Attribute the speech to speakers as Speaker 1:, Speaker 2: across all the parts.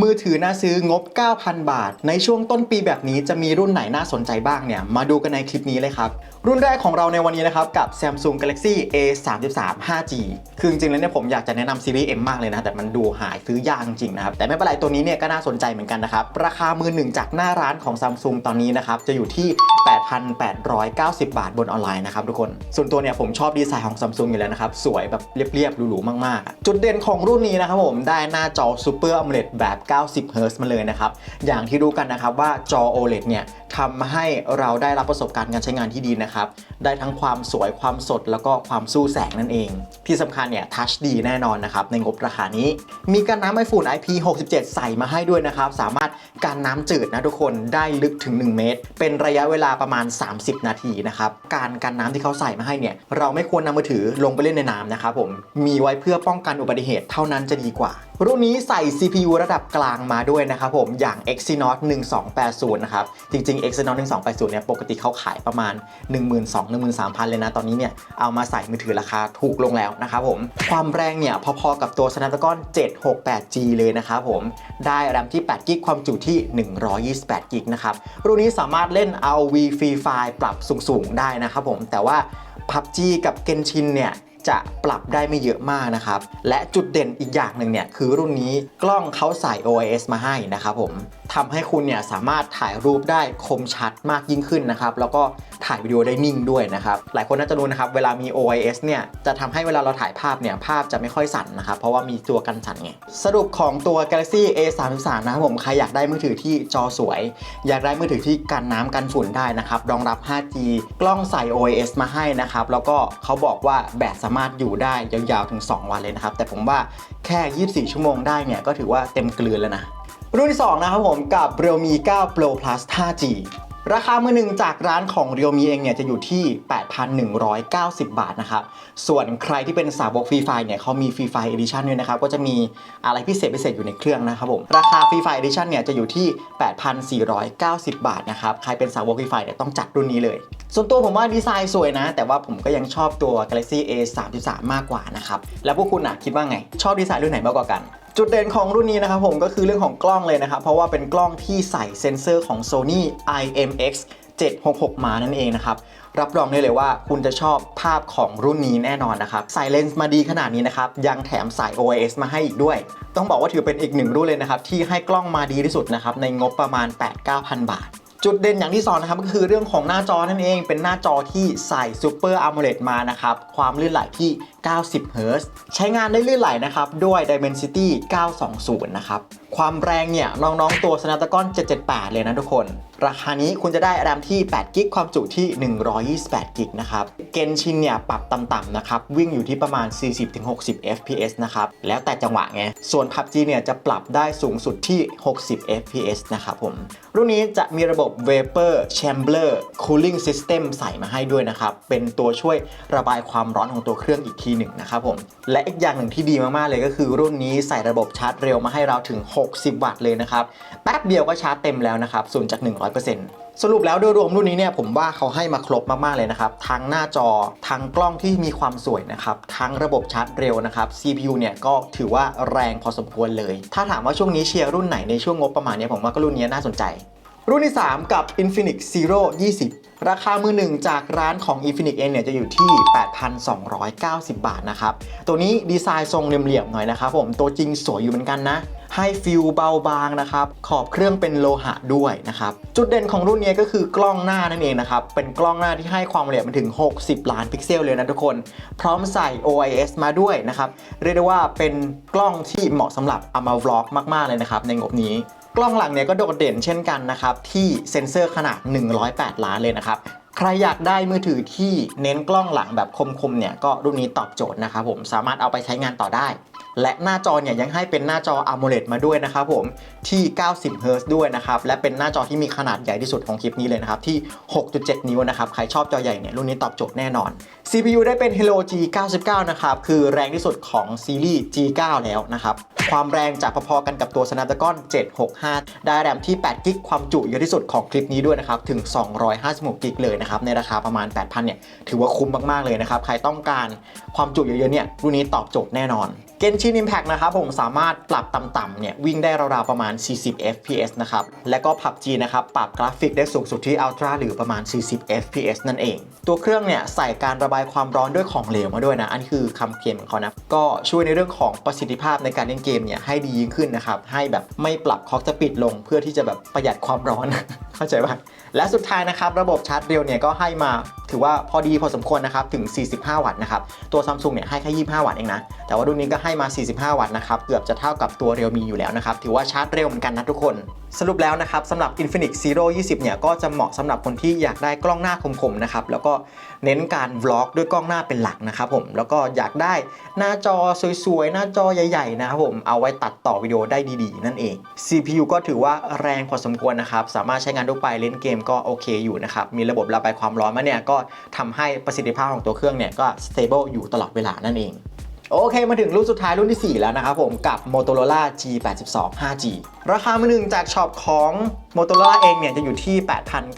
Speaker 1: มือถือน่าซื้องบ 9,000 บาท ในช่วงต้นปีแบบนี้จะมีรุ่นไหนน่าสนใจบ้างเนี่ย มาดูกันในคลิปนี้เลยครับ รุ่นแรกของเราในวันนี้นะครับกับ Samsung Galaxy A33 5G คือจริงๆแล้วเนี่ยผมอยากจะแนะนำซีรีส์ M มากเลยนะ แต่มันดูหายซื้อยากจริงนะครับ แต่ไม่เป็นไรตัวนี้เนี่ยก็น่าสนใจเหมือนกันนะครับ ราคามือหนึ่งจากหน้าร้านของ Samsung ตอนนี้นะครับจะอยู่ที่ 8,890 บาทบนออนไลน์นะครับทุกคน ส่วนตัวเนี่ยผมชอบดีไซน์ของ Samsung อยู่แล้วนะครับสวยแบบเรียบๆหรูๆมากๆ จุดเด่นของรุ่นนี้นะครับผมได้หน้าจอ Super AMOLED แบบ90 Hz มาเลยนะครับ อย่างที่รู้กันนะครับว่าจอ OLED เนี่ยทำให้เราได้รับประสบการณ์การใช้งานที่ดีนะครับ ได้ทั้งความสวยความสดแล้วก็ความสู้แสงนั่นเอง ที่สำคัญเนี่ยทัชดีแน่นอนนะครับ ในงบราคานี้ มีการน้ำไอฝุ่น IP67 ใส่มาให้ด้วยนะครับ สามารถการน้ำจืดนะทุกคนได้ลึกถึง 1 เมตร เป็นระยะเวลาประมาณ 30 นาทีนะครับ การกันน้ำที่เขาใส่มาให้เนี่ยเราไม่ควรนำมือถือลงไปเล่นในน้ำนะครับผมมีไว้เพื่อป้องกันอุบัติเหตุเท่านั้นจะดีกว่า รุ่นนี้ใส่ CPU ระดับกลางมาด้วยนะครับผมอย่าง Exynos 1280 นะครับ จริง ๆ Exynos 1280 เนี่ย ปกติเขาขายประมาณ 12,000-13,000 เลยนะ ตอนนี้เนี่ย เอามาใส่มือถือราคาถูกลงแล้วนะครับผม ความแรงเนี่ย พอๆกับตัว Snapdragon 768G เลยนะครับผม ได้แรมที่8 g b ความจุที่ 128 g b นะครับ รุ่นนี้สามารถเล่น ROV Free Fire ปรับสูงๆ ได้นะครับผม แต่ว่า PUBG กับ Genshin เนี่ย จะปรับได้ไม่เยอะมากนะครับ และจุดเด่นอีกอย่างหนึ่งเนี่ย คือรุ่นนี้กล้องเขาใส่ OIS มาให้นะครับผมทำให้คุณเนี่ยสามารถถ่ายรูปได้คมชัดมากยิ่งขึ้นนะครับ แล้วก็ถ่ายวิดีโอได้นิ่งด้วยนะครับ หลายคนน่าจะรู้นะครับ เวลามี OIS เนี่ย จะทำให้เวลาเราถ่ายภาพเนี่ย ภาพจะไม่ค่อยสั่นนะครับ เพราะว่ามีตัวกันสั่นไง สรุปของตัว Galaxy A33 นะครับผม ใครอยากได้มือถือที่จอสวย อยากได้มือถือที่กันน้ำกันฝุ่นได้นะครับ รองรับ 5G กล้องใส่ OIS มาให้นะครับ แล้วก็เขาบอกว่าแบตสามารถอยู่ได้ยาวๆถึง 2 วันเลยนะครับ แต่ผมว่าแค่ 24 ชั่วโมงได้เนี่ย ก็ถือว่าเต็มเกลือแล้วนะ รุ่นที่ 2 นะครับผมกับ Realme 9 Pro Plus 5G ราคามือหนึ่งจากร้านของ Realme เองเนี่ยจะอยู่ที่ 8,190 บาทนะครับ ส่วนใครที่เป็นสาวกฟรีไฟเนี่ยเขามีฟรีไฟเอดิชันด้วยนะครับ ก็จะมีอะไรพิเศษพิเศษอยู่ในเครื่องนะครับผม ราคาฟรีไฟเอดิชันเนี่ยจะอยู่ที่ 8,490 บาทนะครับ ใครเป็นสาวกฟรีไฟเนี่ยต้องจัดรุ่นนี้เลย ส่วนตัวผมว่าดีไซน์สวยนะ แต่ว่าผมก็ยังชอบตัว Galaxy A33 มากกว่านะครับ แล้วพวกคุณอะคิดว่าไง ชอบดีไซน์รุ่นไหนมากกว่ากัน จุดเด่นของรุ่นนี้นะครับผมก็คือเรื่องของกล้องเลยนะครับ เพราะว่าเป็นกล้องที่ใส่เซ็นเซอร์ของ Sony IMX 766 มานั่นเองนะครับ รับรองได้เลยว่าคุณจะชอบภาพของรุ่นนี้แน่นอนนะครับ ใส่เลนส์มาดีขนาดนี้นะครับ ยังแถมสาย OIS มาให้อีกด้วย ต้องบอกว่าถือเป็นอีกหนึ่งรุ่นเลยนะครับ ที่ให้กล้องมาดีที่สุดนะครับ ในงบประมาณ 8-9,000 บาท จุดเด่นอย่างที่สองนะครับก็คือเรื่องของหน้าจอนั่นเอง เป็นหน้าจอที่ใส่ Super AMOLED มานะครับ ความลื่นไหลที่ 90 Hz ใช้งานได้ลื่นไหลนะครับ ด้วย Dimensity 920 นะครับ ความแรงเนี่ยน้องๆตัว Snapdragon 778 เลยนะทุกคน ราคานี้คุณจะได้แรมที่8กิกความจุที่ 128กิกนะครับ เกนชินเนี่ยปรับต่ำๆนะครับ วิ่งอยู่ที่ประมาณ 40-60 fps นะครับ แล้วแต่จังหวะไง ส่วน PUBG เนี่ยจะปรับได้สูงสุดที่ 60 fps นะครับผม รุ่นนี้จะมีระบบ Vapor Chamber Cooling System ใส่มาให้ด้วยนะครับ เป็นตัวช่วยระบายความร้อนของตัวเครื่องอีกทีหนึ่งนะครับผม และอีกอย่างหนึ่งที่ดีมากๆเลยก็คือรุ่นนี้ใส่ระบบชาร์จเร็วมาให้เราถึง 60 วัตต์เลยนะครับ แป๊บเดียวก็ชาร์จเต็มแล้วนะครับ0จาก 100%สรุปแล้วโดยรวมรุ่นนี้เนี่ยผมว่าเขาให้มาครบมากๆเลยนะครับทั้งหน้าจอทั้งกล้องที่มีความสวยนะครับทั้งระบบชาร์จเร็วนะครับ CPU เนี่ยก็ถือว่าแรงพอสมควรเลย ถ้าถามว่าช่วงนี้เชียร์รุ่นไหนในช่วงงบประมาณนี้ผมว่าก็รุ่นนี้น่าสนใจ รุ่นที่ 3 กับ Infinix Zero 20 ราคามือหนึ่งจากร้านของ Infinix เองเนี่ยจะอยู่ที่ 8,290 บาทนะครับ ตัวนี้ดีไซน์ทรงเหลี่ยมๆหน่อยนะครับผม ตัวจริงสวยอยู่เหมือนกันนะให้ฟิลเบาบางนะครับ ขอบเครื่องเป็นโลหะด้วยนะครับ จุดเด่นของรุ่นนี้ก็คือกล้องหน้านั่นเองนะครับ เป็นกล้องหน้าที่ให้ความละเอียดมันถึง 60 ล้านพิกเซลเลยนะทุกคน พร้อมใส่ OIS มาด้วยนะครับ เรียกได้ว่าเป็นกล้องที่เหมาะสำหรับเอามา vlog มาก ๆ เลยนะครับ ในงบนี้ กล้องหลังเนี่ยก็โดดเด่นเช่นกันนะครับ ที่เซ็นเซอร์ขนาด 108 ล้านเลยนะครับใครอยากได้มือถือที่เน้นกล้องหลังแบบคมๆเนี่ยก็รุ่นนี้ตอบโจทย์นะครับผมสามารถเอาไปใช้งานต่อได้ และหน้าจอเนี่ยยังให้เป็นหน้าจอ AMOLED มาด้วยนะครับผมที่ 90 Hz ด้วยนะครับและเป็นหน้าจอที่มีขนาดใหญ่ที่สุดของคลิปนี้เลยนะครับที่ 6.7 นิ้วนะครับใครชอบจอใหญ่เนี่ยรุ่นนี้ตอบโจทย์แน่นอน CPU ได้เป็น Helio G99 นะครับคือแรงที่สุดของซีรีส์ G9 แล้วนะครับ ความแรงจะพอๆกันกับตัว Snapdragon 765 ได้แรมที่ 8 กิก ความจุเยอะที่สุดของคลิปนี้ด้วยนะครับ ถึง 256 กิกเลยนะครับ ในราคาประมาณ 8,000 เนี่ย ถือว่าคุ้มมาก ๆ เลยนะครับ ใครต้องการความจุเยอะ ๆ เนี่ย รุ่นนี้ตอบโจทย์แน่นอน Genshin Impact นะครับผมสามารถปรับต่ำๆเนี่ย วิ่งได้ราวๆประมาณ 40 fps นะครับ และก็ PUBG นะครับ ปรับกราฟิกได้สูงสุดที่ Ultra หรือประมาณ 40 fps นั่นเอง ตัวเครื่องเนี่ย ใส่การระบายความร้อนด้วยของเหลวมาด้วยนะ อันนี้คือคำเขียนของเขานะ ก็ช่วยในเรื่องของประสิทธิภาพในการเล่นเกมเนี่ยให้ดียิ่งขึ้นนะครับ ให้แบบไม่ปรับคอกจะปิดลงเพื่อที่จะแบบประหยัดความร้อนเข้าใจป่ะและสุดท้ายนะครับระบบชาร์จเร็วเนี่ยก็ให้มาถือว่าพอดีพอสมควรนะครับถึง 45 วัตต์นะครับตัวซัมซุงเนี่ยให้แค่ 25 วัตต์เองนะ แต่ว่ารุ่นนี้ก็ให้มา 45 วัตต์นะครับเกือบจะเท่ากับตัวเรียวมีอยู่แล้วนะครับถือว่าชาร์จเร็วเหมือนกันนะทุกคน สรุปแล้วนะครับสำหรับ Infinix Zero 20 เนี่ยก็จะเหมาะสำหรับคนที่อยากได้กล้องหน้าคมๆนะครับแล้วก็เน้นการวล็อกด้วยกล้องหน้าเป็นหลักนะครับผมแล้วก็อยากได้หน้าจอสวยๆ หน้าจอใหญ่ๆนะครับผมเอาไว้ตัดต่อวิดีโอได้ดีๆ นั่นเอง CPU ก็ถือว่าแรงพอสมควรนะครับสามารถใช้งานทั่วไปเล่นเกมก็โอเคอยู่นะครับ มีระบบระบายความร้อนมาเนี่ยก็ทำให้ประสิทธิภาพของตัวเครื่องเนี่ยก็ stable อยู่ตลอดเวลานั่นเองโอเค มาถึงรุ่นสุดท้ายรุ่นที่ 4 แล้วนะครับผมกับ Motorola G82 5G ราคามือหนึ่งจากช็อปของ Motorola เองเนี่ยจะอยู่ที่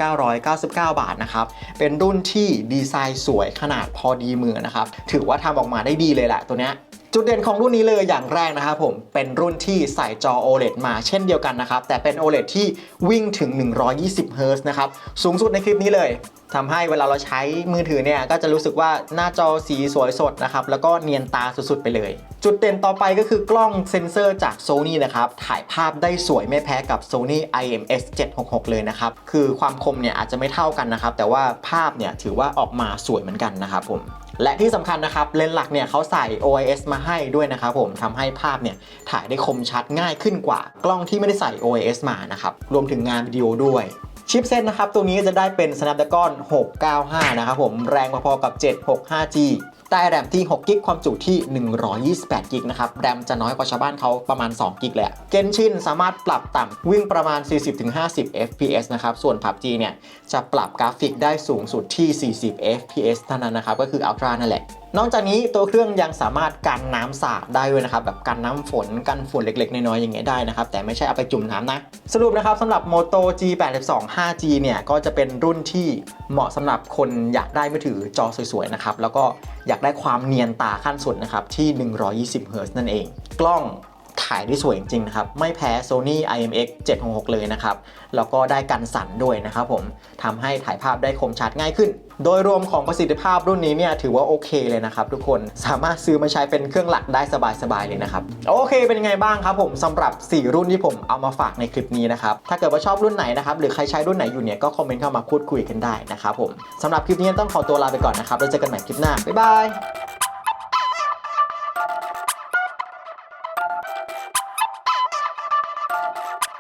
Speaker 1: 8,999 บาทนะครับ เป็นรุ่นที่ดีไซน์สวยขนาดพอดีมือนะครับ ถือว่าทำออกมาได้ดีเลยแหละตัวเนี้ย จุดเด่นของรุ่นนี้เลยอย่างแรกนะครับผมเป็นรุ่นที่ใส่จอ OLED มาเช่นเดียวกันนะครับ แต่เป็น OLED ที่วิ่งถึง 120 Hz นะครับ สูงสุดในคลิปนี้เลยทำให้เวลาเราใช้มือถือเนี่ย ก็จะรู้สึกว่าหน้าจอสีสวยสดนะครับ แล้วก็เนียนตาสุดๆ ไปเลย จุดเด่นต่อไปก็คือกล้องเซ็นเซอร์จาก Sony นะครับ ถ่ายภาพได้สวยไม่แพ้กับ Sony IMX 766 เลยนะครับ คือความคมเนี่ยอาจจะไม่เท่ากันนะครับ แต่ว่าภาพเนี่ยถือว่าออกมาสวยเหมือนกันนะครับผม และที่สำคัญนะครับเลนส์หลักเนี่ยเขาใส่ OIS มาให้ด้วยนะครับผมทำให้ภาพเนี่ยถ่ายได้คมชัดง่ายขึ้นกว่ากล้องที่ไม่ได้ใส่ OIS มานะครับรวมถึงงานวิดีโอด้วยชิปเซตนะครับ ตัวนี้จะได้เป็น Snapdragon 695 นะครับผม แรงพอๆกับ 765G ได้แรมที่6กิกความจุที่ 128กิกนะครับ แรมจะน้อยกว่าชาวบ้านเขาประมาณ2กิกแหละเกนชินสามารถปรับต่ำวิ่งประมาณ 40-50 fps นะครับ ส่วน PUBG เนี่ย จะปรับกราฟิกได้สูงสุดที่ 40 fps เท่านั้นนะครับ ก็คือ Ultra นั่นแหละนอกจากนี้ตัวเครื่องยังสามารถกันน้ำสาดได้ด้วยนะครับแบบกันน้ำฝนกันฝุ่นเล็กๆ น้อยๆอย่างเงี้ยได้นะครับแต่ไม่ใช่เอาไปจุ่มน้ำนะ สรุปนะครับสำหรับ Moto G82 5G เนี่ยก็จะเป็นรุ่นที่เหมาะสำหรับคนอยากได้มือถือจอสวยๆนะครับแล้วก็อยากได้ความเนียนตาขั้นสุดนะครับที่ 120 Hz นั่นเอง กล้อง ถ่ายได้สวยจริงๆนะครับ ไม่แพ้ Sony IMX 766 เลยนะครับ แล้วก็ได้กันสั่นด้วยนะครับผมทำให้ถ่ายภาพได้คมชัดง่ายขึ้น โดยรวมของประสิทธิภาพรุ่นนี้เนี่ยถือว่าโอเคเลยนะครับทุกคนสามารถซื้อมาใช้เป็นเครื่องหลักได้สบายๆเลยนะครับ โอเคเป็นไงบ้างครับผมสำหรับ 4 รุ่นที่ผมเอามาฝากในคลิปนี้นะครับ ถ้าเกิดว่าชอบรุ่นไหนนะครับหรือใครใช้รุ่นไหนอยู่เนี่ยก็คอมเมนต์เข้ามาพูดคุยกันได้นะครับผมสำหรับคลิปนี้ต้องขอตัวลาไปก่อนนะครับแล้วเจอกันใหม่คลิปหน้าบ๊ายบาย Thank you.